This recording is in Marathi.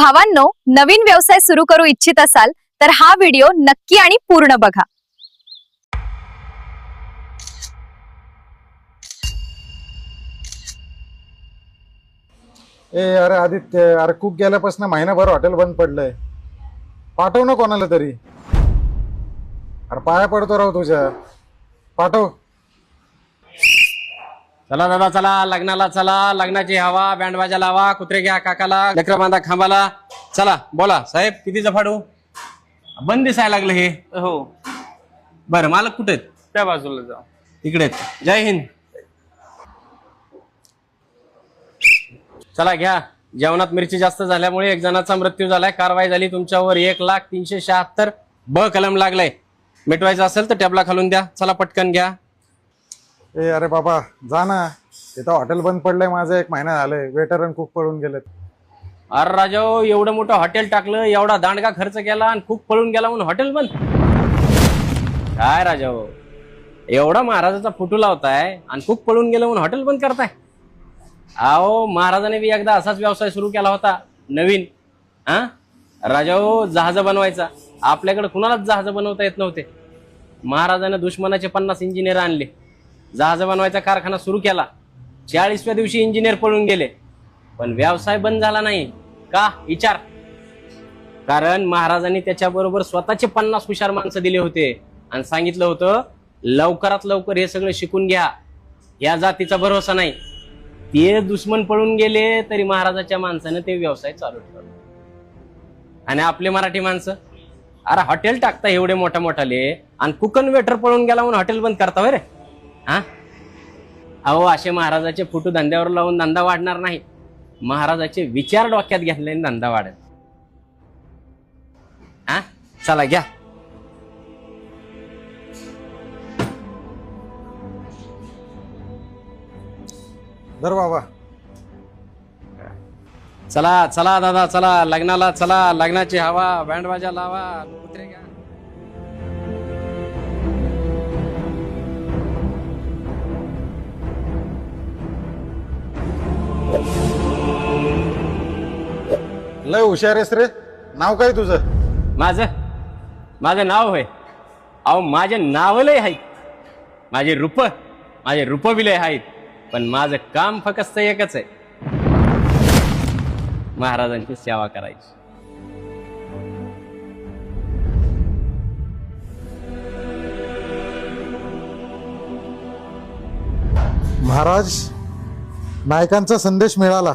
भावांनो नवीन व्यवसाय सुरू करू इच्छित असाल तर हा व्हिडिओ नक्की आणि पूर्ण बघा. ए अरे आदित्य अरे खूप गेल्यापासून महिनाभर हॉटेल बंद पडलंय. पाठव ना कोणाला तरी. अरे पाया पडतो राव तुझ्या. पाठव. चला दादा चला. लग्नाला चला. लग्नाची हवा बँड बाजा लावा कुत्रे घ्या काकाला लेकरं बांधा खांबाला. चला बोला. साहेब किती फाडू बंद दिसायला लागलं हे. हो. बरं मालक कुठे आहेत? त्या बाजूला जा तिकडे आहेत. जय हिंद. चला घ्या. जेवणात मिरची जास्त झाल्यामुळे एक जणाचा मृत्यू झालाय. कारवाई झाली तुमच्यावर एक लाख तीनशे शहात्तर ब कलम लागलाय. मिटवायचं असेल तर टॅबला खालून द्या. चला पटकन घ्या. ए अरे बाबा जा ना. तिथं हॉटेल बंद पडलंय माझं एक महिना झालंय. वेटर आणि कुक पळून गेलेत. अरे राजा एवढं मोठं हॉटेल टाकलं एवढा दांडगा खर्च केला आणि खूप पळून गेला म्हणून हॉटेल बंद? काय राजा एवढा महाराजाचा फोटो लावताय आणि खूप पळून गेलं म्हणून हॉटेल बंद करताय? अहो महाराजाने बी एकदा असाच व्यवसाय सुरू केला होता नवीन. हा? राजा जहाज बनवायचा. आपल्याकडे कुणालाच जहाज बनवता येत नव्हते. महाराजाने दुश्मनाचे पन्नास इंजिनियर आणले. जहाज बनवायचा कारखाना सुरू केला. चाळीसव्या दिवशी इंजिनियर पळून गेले. पण व्यवसाय बंद झाला नाही. का? विचार. कारण महाराजांनी त्याच्याबरोबर स्वतःचे पन्नास हुशार माणसं दिले होते. आणि सांगितलं होतं लवकरात लवकर हे सगळं शिकून घ्या. या जातीचा भरोसा नाही. ते दुश्मन पळून गेले तरी महाराजाच्या माणसानं ते व्यवसाय चालू ठेवला. आणि आपले मराठी माणसं अरे हॉटेल टाकता एवढे मोठ्या मोठाले आणि कुकन वेटर पळून गेला म्हणून हॉटेल बंद करता रे? हा? अहो असे महाराजाचे फोटो धंद्यावर लावून धंदा वाढणार नाही. महाराजाचे विचार डोक्यात घेतल्याने धंदा वाढेल. हा? चला घ्या. धर बाबा. चला चला दादा चला लग्नाला चला लग्नाची हवा बँड बाजा लावा कुत्रे घ्या. लय हुशार आहेस रे. नाव काय तुझं? माझं? माझं नाव होय. अहो माझे नावलय आहेत माझे रूप माझे रूप बिलय आहेत पण माझं काम फक्त एकच आहे. महाराजांची सेवा करायची. महाराज नायकांचा संदेश मिळाला.